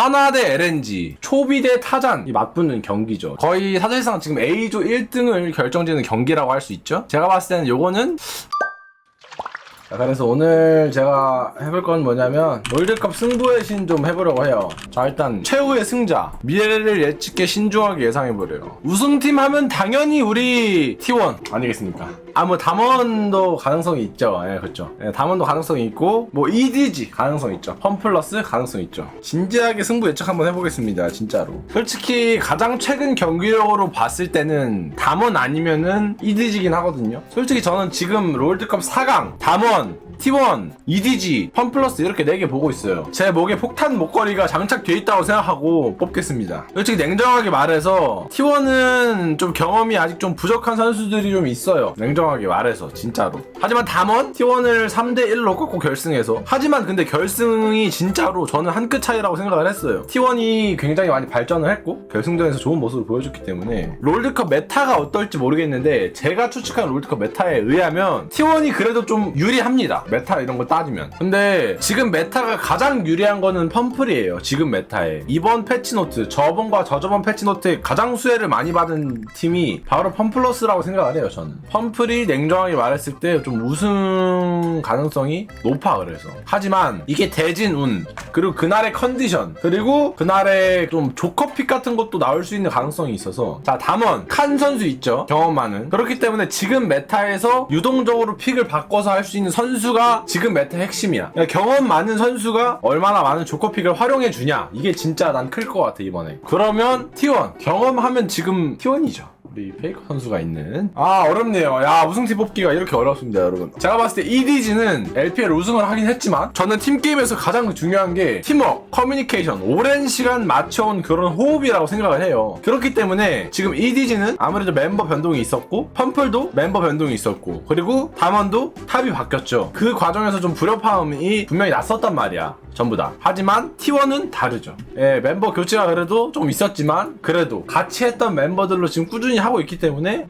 하나 대 LNG, 초비 대 타잔이 맞붙는 경기죠. 거의 사실상 지금 A조 1등을 결정짓는 경기라고 할 수 있죠. 제가 봤을 때는 요거는 자, 그래서 오늘 제가 해볼 건 뭐냐면 월드컵 승부의 신 좀 해보려고 해요. 자 일단 최후의 승자 미래를 예측해 신중하게 예상해보래요. 우승팀 하면 당연히 우리 T1 아니겠습니까? 아 뭐 담원도 가능성이 있죠. 예 그렇죠. 예, 담원도 가능성이 있고 뭐 EDG 가능성 있죠. 펌플러스 가능성 있죠. 진지하게 승부 예측 한번 해보겠습니다. 진짜로. 솔직히 가장 최근 경기력으로 봤을 때는 담원 아니면은 EDG긴 하거든요. 솔직히 저는 지금 롤드컵 4강 담원 T1, EDG, 펌플러스 이렇게 4개 보고 있어요. 제 목에 폭탄 목걸이가 장착돼 있다고 생각하고 뽑겠습니다. 솔직히 냉정하게 말해서 T1은 좀 경험이 아직 좀 부족한 선수들이 좀 있어요. 냉정하게 말해서 진짜로. 하지만 담원 T1을 3대 1로 꺾고 결승해서 하지만 근데 결승이 진짜로 저는 한 끗 차이라고 생각을 했어요. T1이 굉장히 많이 발전을 했고 결승전에서 좋은 모습을 보여줬기 때문에 롤드컵 메타가 어떨지 모르겠는데 제가 추측한 롤드컵 메타에 의하면 T1이 그래도 좀 유리합니다. 메타 이런 거 따지면. 근데 지금 메타가 가장 유리한 거는 펌플이에요. 지금 메타에. 이번 패치노트, 저번과 저저번 패치노트에 가장 수혜를 많이 받은 팀이 바로 펌플러스라고 생각을 해요, 저는. 펌플이 냉정하게 말했을 때 좀 우승 가능성이 높아, 그래서. 하지만 이게 대진 운, 그리고 그날의 컨디션, 그리고 그날의 좀 조커픽 같은 것도 나올 수 있는 가능성이 있어서. 자, 담원, 칸 선수 있죠? 경험 많은. 그렇기 때문에 지금 메타에서 유동적으로 픽을 바꿔서 할 수 있는 선수 가 지금 메타 핵심이야. 그러니까 경험 많은 선수가 얼마나 많은 조커픽을 활용해 주냐. 이게 진짜 난 클 것 같아, 이번에. 그러면 T1. 경험하면 지금 T1이죠. 우리 페이커 선수가 있는. 아 어렵네요. 야 우승팀 뽑기가 이렇게 어렵습니다 여러분. 제가 봤을 때 EDG는 LPL 우승을 하긴 했지만 저는 팀게임에서 가장 중요한 게 팀워크 커뮤니케이션 오랜 시간 맞춰온 그런 호흡이라고 생각을 해요. 그렇기 때문에 지금 EDG는 아무래도 멤버 변동이 있었고 펌플도 멤버 변동이 있었고 그리고 담원도 탑이 바뀌었죠. 그 과정에서 좀 불협화음이 분명히 났었단 말이야 전부 다. 하지만 T1은 다르죠. 예, 멤버 교체가 그래도 좀 있었지만 그래도 같이 했던 멤버들로 지금 꾸준히 하고 있기 때문에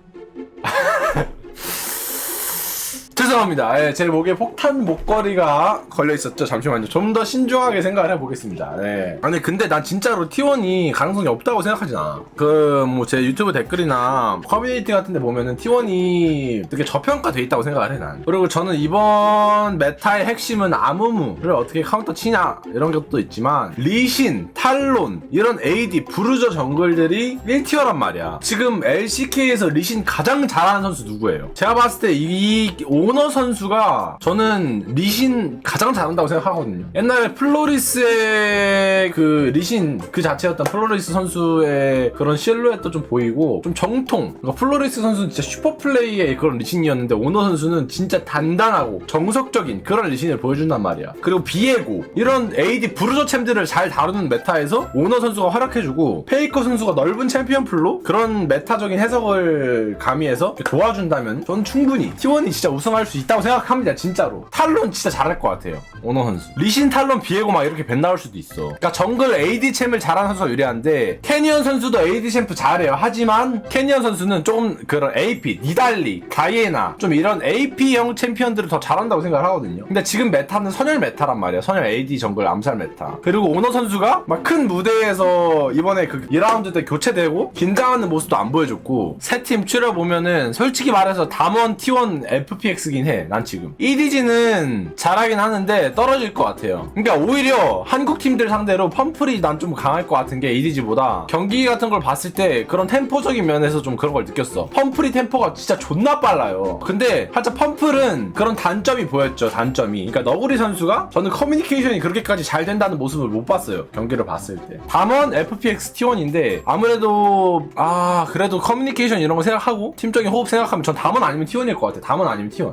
죄송합니다. 예, 제 목에 폭탄 목걸이가 걸려 있었죠. 잠시만요. 좀 더 신중하게 생각을 해보겠습니다. 네. 아니 근데 난 진짜로 T1이 가능성이 없다고 생각하진 않아. 그 뭐 제 유튜브 댓글이나 커뮤니티 같은데 보면은 T1이 되게 저평가돼 있다고 생각을 해 난. 그리고 저는 이번 메타의 핵심은 아무무를 어떻게 카운터 치냐 이런 것도 있지만 리신, 탈론 이런 AD 부르저 정글들이 1티어란 말이야. 지금 LCK에서 리신 가장 잘하는 선수 누구예요? 제가 봤을 때이 오너 선수가 저는 리신 가장 잘한다고 생각하거든요. 옛날에 플로리스의 그 리신 그 자체였던 플로리스 선수의 그런 실루엣도 좀 보이고 좀 정통. 그러니까 플로리스 선수는 진짜 슈퍼 플레이의 그런 리신이었는데 오너 선수는 진짜 단단하고 정석적인 그런 리신을 보여준단 말이야. 그리고 비에고 이런 AD 부르저 챔들을 잘 다루는 메타에서 오너 선수가 활약해주고 페이커 선수가 넓은 챔피언 풀로 그런 메타적인 해석을 가미해서 도와준다면 저는 충분히 T1이 진짜 우승할 수 있다고 생각합니다 진짜로. 탈론 진짜 잘할 것 같아요. 오너 선수. 리신 탈론 비에고 막 이렇게 벤 나올 수도 있어. 그러니까 정글 AD 챔을 잘하는 선수가 유리한데 캐니언 선수도 AD 챔프 잘해요. 하지만 캐니언 선수는 조금 그런 AP 니달리 다이애나 좀 이런 AP형 챔피언들을 더 잘한다고 생각을 하거든요. 근데 지금 메타는 선열 메타란 말이야. 선열 AD 정글 암살 메타. 그리고 오너 선수가 막 큰 무대에서 이번에 그 2라운드 때 교체되고 긴장하는 모습도 안 보여줬고 세 팀 추려보면은 솔직히 말해서 담원 T1 FPX 긴 해 난 지금. EDG는 잘하긴 하는데 떨어질 것 같아요. 그러니까 오히려 한국 팀들 상대로 펌플이 난 좀 강할 것 같은 게 EDG보다 경기 같은 걸 봤을 때 그런 템포적인 면에서 좀 그런 걸 느꼈어. 펌플이 템포가 진짜 존나 빨라요. 근데 살짝 펌플은 그런 단점이 보였죠 단점이. 그러니까 너구리 선수가 저는 커뮤니케이션이 그렇게까지 잘 된다는 모습을 못 봤어요 경기를 봤을 때. 담원 FPX T1인데 아무래도 아 그래도 커뮤니케이션 이런 거 생각하고 팀적인 호흡 생각하면 전 담원 아니면 T1일 것 같아. 담원 아니면 T1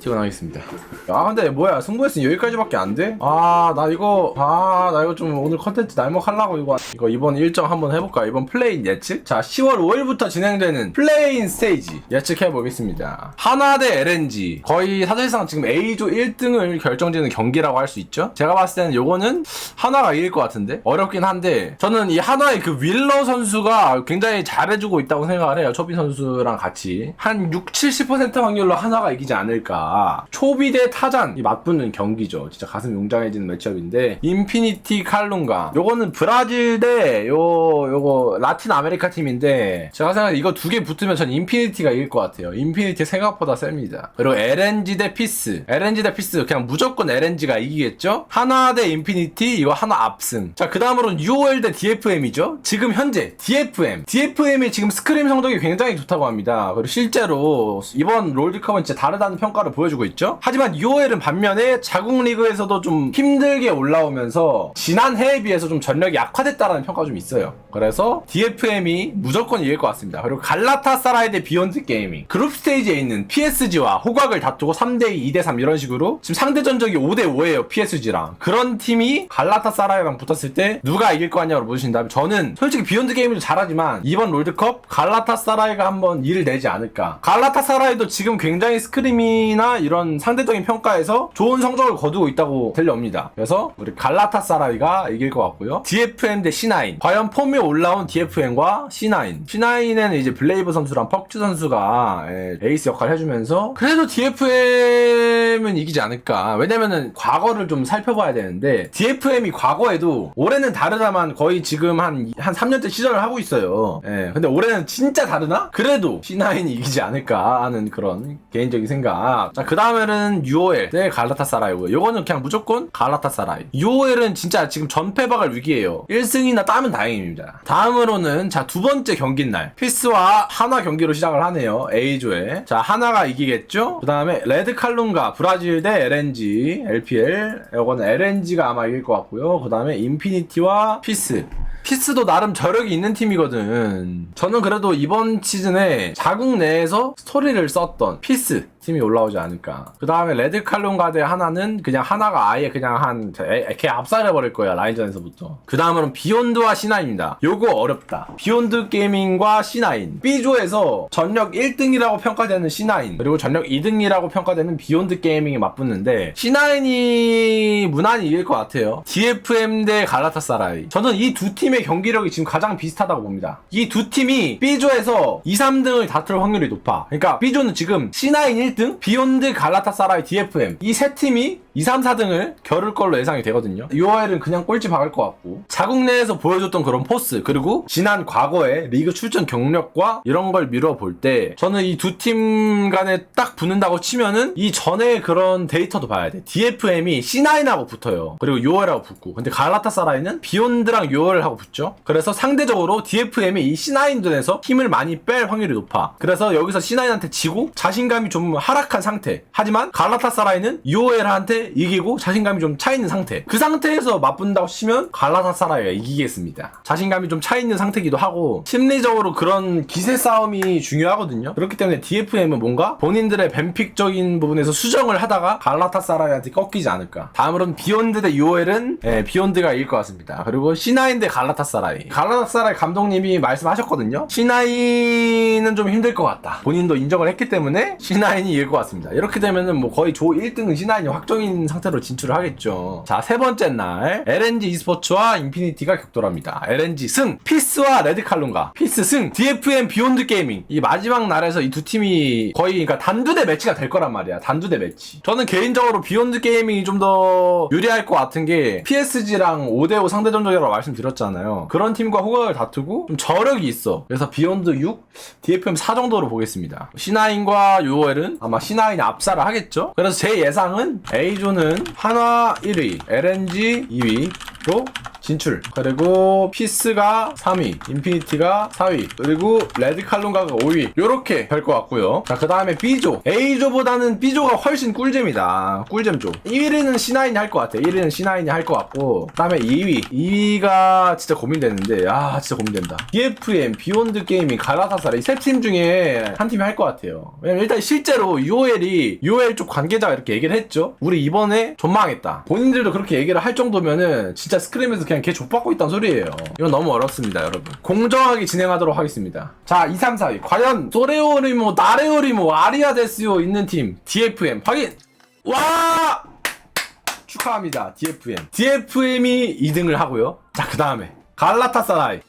T1 하겠습니다. 아 근데 뭐야 승부했으니 여기까지밖에 안 돼? 아 나 이거 아 나 이거 좀 오늘 컨텐츠 날먹하려고 이거. 이거 이번 일정 한번 해볼까? 이번 플레인 예측? 자 10월 5일부터 진행되는 플레인 스테이지 예측해 보겠습니다. 하나 대 LNG 거의 사실상 지금 A조 1등을 결정짓는 경기라고 할 수 있죠? 제가 봤을 때는 요거는 하나가 이길 것 같은데? 어렵긴 한데 저는 이 하나의 그 윌러 선수가 굉장히 잘해주고 있다고 생각을 해요. 초비 선수랑 같이. 한 6, 70% 확률로 하나가 이기지 않을까 스포츠가 초비 대 타잔 이 맞붙는 경기죠. 진짜 가슴 웅장해지는 매치업인데 인피니티 칼룬가 요거는 브라질 대 요 요거 라틴 아메리카 팀인데 제가 생각에 이거 두 개 붙으면 전 인피니티가 이길 것 같아요. 인피니티 생각보다 셉니다. 그리고 LNG 대 피스. LNG 대 피스 그냥 무조건 LNG가 이기겠죠? 하나 대 인피니티 이거 하나 압승. 자, 그다음으로는 UOL 대 DFM이죠. 지금 현재 DFM. DFM이 지금 스크림 성적이 굉장히 좋다고 합니다. 그리고 실제로 이번 롤드컵은 진짜 다르다는 평가를 보여주고 있죠. 하지만 UOL은 반면에 자국 리그에서도 좀 힘들게 올라오면서 지난 해에 비해서 좀 전력이 약화됐다라는 평가가 좀 있어요. 그래서 DFM이 무조건 이길 것 같습니다. 그리고 갈라타사라이 대 비욘드 게이밍. 그룹 스테이지에 있는 PSG와 호각을 다투고 3대2, 2대3 이런 식으로 지금 상대 전적이 5대5예요. PSG랑. 그런 팀이 갈라타사라이랑 붙었을 때 누가 이길 것 같냐고 물으신다면 저는 솔직히 비욘드 게이밍도 잘하지만 이번 롤드컵 갈라타사라이가 한번 일을 내지 않을까. 갈라타사라이도 지금 굉장히 스크림이나 이런 상대적인 평가에서 좋은 성적을 거두고 있다고 들려옵니다. 그래서 우리 갈라타사라이가 이길 것 같고요. DFM 대 C9. 과연 폼이 올라온 DFM과 C9. C9에는 이제 블레이브 선수랑 퍽츠 선수가 예, 에이스 역할을 해주면서 그래도 DFM은 이기지 않을까. 왜냐면은 과거를 좀 살펴봐야 되는데 DFM이 과거에도 올해는 다르다만 거의 지금 한, 한 3년째 시전을 하고 있어요. 예, 근데 올해는 진짜 다르나? 그래도 C9이 이기지 않을까 하는 그런 개인적인 생각. 자, 그 다음에는 UOL 대 갈라타사라이고요. 요거는 그냥 무조건 갈라타사라이. UOL은 진짜 지금 전패박을 위기에요. 1승이나 따면 다행입니다. 다음으로는 자, 두 번째 경기인 날. 피스와 하나 경기로 시작을 하네요. A조에. 자, 하나가 이기겠죠? 그 다음에 레드 칼룬가 브라질 대 LNG LPL. 요거는 LNG가 아마 이길 것 같고요. 그 다음에 인피니티와 피스. 피스도 나름 저력이 있는 팀이거든. 저는 그래도 이번 시즌에 자국 내에서 스토리를 썼던 피스 팀이 올라오지 않을까. 그 다음에 레드 칼론가 대 하나는 그냥 하나가 아예 그냥 한, 애- 걔 압살해버릴 거야, 라인전에서부터. 그 다음으로는 비욘드와 C9입니다. 요거 어렵다. 비욘드 게이밍과 C9. B조에서 전력 1등이라고 평가되는 C9, 그리고 전력 2등이라고 평가되는 비욘드 게이밍이 맞붙는데, C9이 무난히 이길 것 같아요. DFM 대 갈라타사라이. 저는 이 두 팀의 경기력이 지금 가장 비슷하다고 봅니다. 이 두 팀이 B조에서 2, 3등을 다툴 확률이 높아. 그러니까 B조는 지금 C9 1 등, 비욘드 갈라타사라이 DFM. 이 세 팀이 2, 3, 4등을 겨룰 걸로 예상이 되거든요. UOL은 그냥 꼴찌 박을 것 같고 자국 내에서 보여줬던 그런 포스 그리고 지난 과거의 리그 출전 경력과 이런 걸 미뤄볼 때 저는 이 두 팀 간에 딱 붙는다고 치면은 이 전에 그런 데이터도 봐야 돼. DFM이 C9하고 붙어요. 그리고 UOL하고 붙고 근데 갈라타사라이는 비욘드랑 UOL하고 붙죠. 그래서 상대적으로 DFM이 이 C9전에서 힘을 많이 뺄 확률이 높아. 그래서 여기서 C9한테 지고 자신감이 좀 하락한 상태. 하지만 갈라타사라이는 UOL한테 이기고 자신감이 좀 차 있는 상태. 그 상태에서 맞붙는다고 치면 갈라타사라이가 이기겠습니다. 자신감이 좀 차 있는 상태기도 하고 심리적으로 그런 기세 싸움이 중요하거든요. 그렇기 때문에 DFM은 뭔가 본인들의 뱀픽적인 부분에서 수정을 하다가 갈라타사라이한테 꺾이지 않을까. 다음으로는 비욘드 대 UOL은 예, 비욘드가 이길 것 같습니다. 그리고 C9 대 갈라타사라이. 갈라타사라이 감독님이 말씀하셨거든요. C9은 좀 힘들 것 같다. 본인도 인정을 했기 때문에 C9이 이길 것 같습니다. 이렇게 되면은 뭐 거의 조 1등은 C9이 확정인 상태로 진출을 하겠죠. 자, 세 번째 날 LNG e스포츠와 인피니티가 격돌합니다. LNG 승, 피스와 레드칼룬가. 피스 승, DFM 비욘드 게이밍. 이 마지막 날에서 이 두 팀이 거의 그러니까 단두대 매치가 될 거란 말이야. 단두대 매치. 저는 개인적으로 비욘드 게이밍이 좀 더 유리할 것 같은 게 PSG랑 5대5 상대 전적이라고 말씀드렸잖아요. 그런 팀과 호각을 다투고 좀 저력이 있어. 그래서 비욘드 6, DFM 4 정도로 보겠습니다. C9과 UOL은 아마 C9이 압살을 하겠죠? 그래서 제 예상은 A조는 한화 1위, LNG 2위로 진출. 그리고 피스가 3위, 인피니티가 4위, 그리고 레드 칼론가가 5위. 요렇게 될 것 같고요. 자, 그 다음에 B조. A조보다는 B조가 훨씬 꿀잼이다. 꿀잼조. 1위는 C9이 할 것 같아. 1위는 C9이 할 것 같고. 그 다음에 2위. 2위가 진짜 고민되는데, 아, 진짜 고민된다. DFM, 비욘드 게이밍, 갈라타사라 이 세 팀 중에 한 팀이 할 것 같아요. 왜냐면 일단 실제로 UOL이, UOL 쪽 관계자가 이렇게 얘기를 했죠. 우리 이번에 존망했다. 본인들도 그렇게 얘기를 할 정도면은 진짜 스크림에서 그냥 개 족받고 있다는 소리예요. 이건 너무 어렵습니다, 여러분. 공정하게 진행하도록 하겠습니다. 자, 2, 3, 4위. 과연 소레오리모, 나레오리모, 아리아데스요 있는 팀 DFM 확인! 와! 축하합니다. DFM. DFM이 2등을 하고요. 자, 그 다음에 갈라타사라이.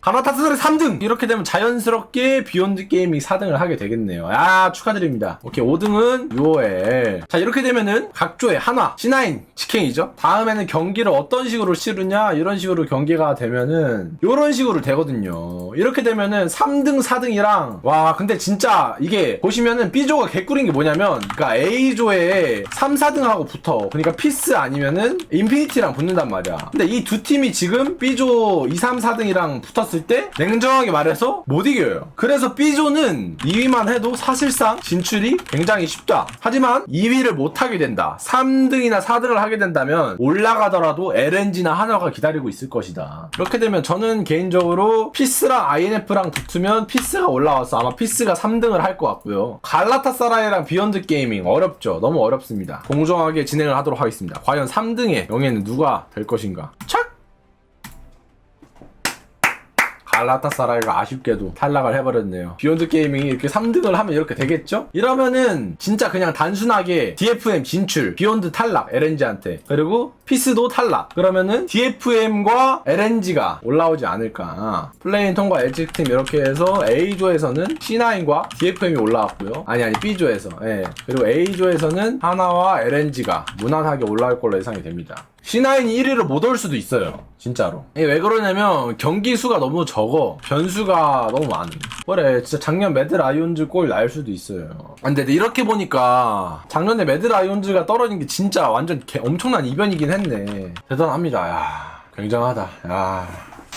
가나타스를 3등! 이렇게 되면 자연스럽게 비욘드 게이밍 4등을 하게 되겠네요. 아, 축하드립니다. 오케이, 5등은 UOL. 자, 이렇게 되면은 각조의 한화, C9, 직행이죠. 다음에는 경기를 어떤 식으로 치르냐, 이런 식으로 경기가 되면은, 이런 식으로 되거든요. 이렇게 되면은 3등, 4등이랑, 와, 근데 진짜 이게 보시면은 B조가 개꿀인 게 뭐냐면, 그니까 A조에 3, 4등하고 붙어. 그러니까 피스 아니면은 인피니티랑 붙는단 말이야. 근데 이 두 팀이 지금 B조 2, 3, 4등이랑 붙었 을 때 냉정하게 말해서 못 이겨요. 그래서 B조는 2위만 해도 사실상 진출이 굉장히 쉽다. 하지만 2위를 못 하게 된다. 3등이나 4등을 하게 된다면 올라가더라도 LNG나 한화가 기다리고 있을 것이다. 이렇게 되면 저는 개인적으로 피스랑 INF랑 붙으면 피스가 올라와서 아마 피스가 3등을 할 것 같고요. 갈라타사라이랑 비욘드 게이밍 어렵죠. 너무 어렵습니다. 공정하게 진행을 하도록 하겠습니다. 과연 3등의 명예는 누가 될 것인가? 갈라타사라이가 아쉽게도 탈락을 해버렸네요. 비욘드 게이밍이 이렇게 3등을 하면 이렇게 되겠죠? 이러면은 진짜 그냥 단순하게 DFM 진출, 비욘드 탈락, LNG한테. 그리고 피스도 탈락. 그러면은 DFM과 LNG가 올라오지 않을까. 플레인 통과 LG팀 이렇게 해서 A조에서는 C9과 DFM이 올라왔고요. 아니 아니 B조에서. 예. 그리고 A조에서는 하나와 LNG가 무난하게 올라올 걸로 예상이 됩니다. C9이 1위를 못 올 수도 있어요. 진짜로. 왜 그러냐면 경기 수가 너무 적어. 변수가 너무 많아. 그래, 진짜 작년 매드 라이온즈 골 날 수도 있어요. 안 돼, 이렇게 보니까 작년에 매드 라이온즈가 떨어진 게 진짜 완전 개- 엄청난 이변이긴 했네. 대단합니다. 야, 굉장하다. 야.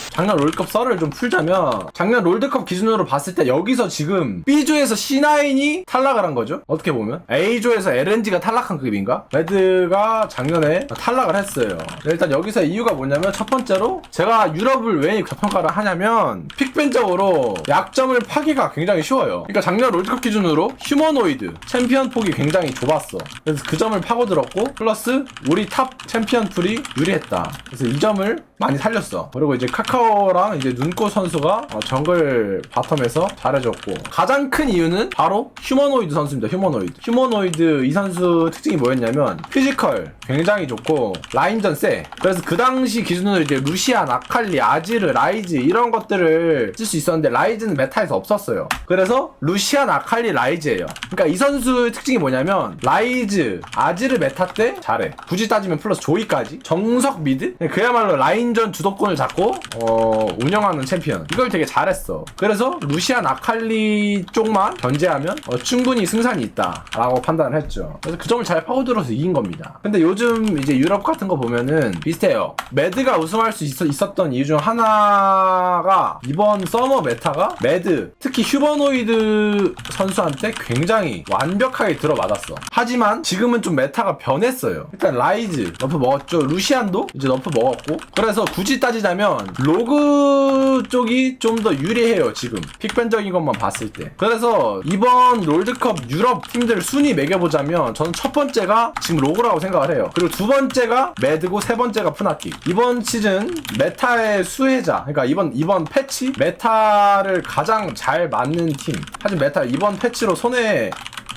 작년 롤드컵 썰을 좀 풀자면 작년 롤드컵 기준으로 봤을 때 여기서 지금 B조에서 C9이 탈락을 한 거죠? 어떻게 보면? A조에서 LNG가 탈락한 급인가? 레드가 작년에 탈락을 했어요. 일단 여기서 이유가 뭐냐면 첫 번째로 제가 유럽을 왜 평가를 하냐면 픽벤적으로 약점을 파기가 굉장히 쉬워요. 그러니까 작년 롤드컵 기준으로 휴머노이드 챔피언 폭이 굉장히 좁았어. 그래서 그 점을 파고들었고 플러스 우리 탑 챔피언 풀이 유리했다. 그래서 이 점을 많이 살렸어. 그리고 이제 카카 오랑 이제 눈꽃 선수가 어, 정글 바텀에서 잘해줬고 가장 큰 이유는 바로 휴머노이드 선수입니다 휴머노이드. 휴머노이드 이 선수 특징이 뭐였냐면 피지컬 굉장히 좋고 라인전 세. 그래서 그 당시 기준으로 이제 루시안 아칼리 아지르 라이즈 이런 것들을 쓸 수 있었는데 라이즈는 메타에서 없었어요. 그래서 루시안 아칼리 라이즈예요. 그러니까 이 선수의 특징이 뭐냐면 라이즈 아지르 메타 때 잘해. 굳이 따지면 플러스 조이까지. 정석 미드? 그야말로 라인전 주도권을 잡고 어, 운영하는 챔피언. 이걸 되게 잘했어. 그래서 루시안 아칼리 쪽만 견제하면 어, 충분히 승산이 있다 라고 판단을 했죠. 그래서 그 점을 잘 파고들어서 이긴 겁니다. 근데 요즘 이제 유럽 같은 거 보면은 비슷해요. 매드가 우승할 수 있, 있었던 이유 중 하나가 이번 서머 메타가 매드 특히 휴버노이드 선수한테 굉장히 완벽하게 들어맞았어. 하지만 지금은 좀 메타가 변했어요. 일단 라이즈 너프 먹었죠. 루시안도 이제 너프 먹었고. 그래서 굳이 따지자면 로그 쪽이 좀 더 유리해요 지금. 픽변적인 것만 봤을 때. 그래서 이번 롤드컵 유럽 팀들 순위 매겨보자면 저는 첫 번째가 지금 로그라고 생각을 해요. 그리고 두 번째가 매드고 세 번째가 푸나키. 이번 시즌 메타의 수혜자 그러니까 이번 이번 패치? 메타를 가장 잘 맞는 팀. 사실 메타 이번 패치로 손에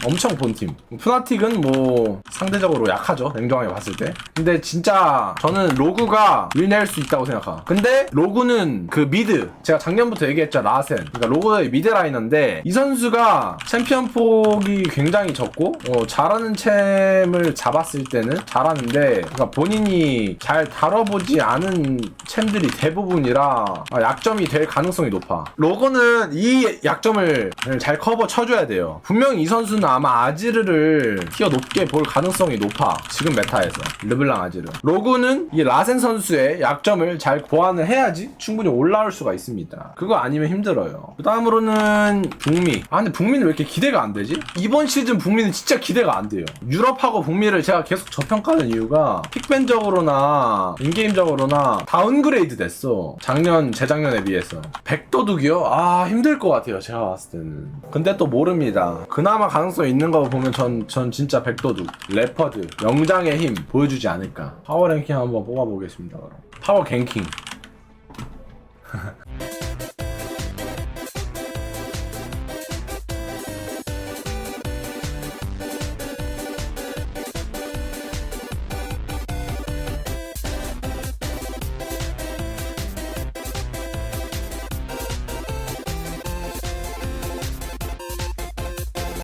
엄청 본 팀. 푸나틱은 뭐 상대적으로 약하죠. 냉정하게 봤을 때. 근데 진짜 저는 로그가 윈낼 수 있다고 생각하. 근데 로그는 그 미드 제가 작년부터 얘기했죠 라센. 그러니까 로그의 미드 라이너인데 이 선수가 챔피언 폭이 굉장히 적고 어, 잘하는 챔을 잡았을 때는 잘하는데 그러니까 본인이 잘 다뤄보지 않은 챔들이 대부분이라 아, 약점이 될 가능성이 높아. 로그는 이 약점을 잘 커버 쳐줘야 돼요. 분명히 이 선수는 아마 아지르를 티어 높게 볼 가능성이 높아. 지금 메타에서. 르블랑 아지르. 로그는 이 라센 선수의 약점을 잘 보완을 해야지 충분히 올라올 수가 있습니다. 그거 아니면 힘들어요. 그 다음으로는 북미. 아, 근데 북미는 왜 이렇게 기대가 안 되지? 이번 시즌 북미는 진짜 기대가 안 돼요. 유럽하고 북미를 제가 계속 저평가하는 이유가 픽밴적으로나 인게임적으로나 다운그레이드 됐어. 작년, 재작년에 비해서. 백도둑이요? 아, 힘들 것 같아요. 제가 봤을 때는. 근데 또 모릅니다. 그나마 가능성 있는 거 보면 전, 전 진짜 백도둑, 레퍼드, 영장의 힘 보여주지 않을까. 파워 랭킹 한번 뽑아보겠습니다. 그럼. 파워 갱킹.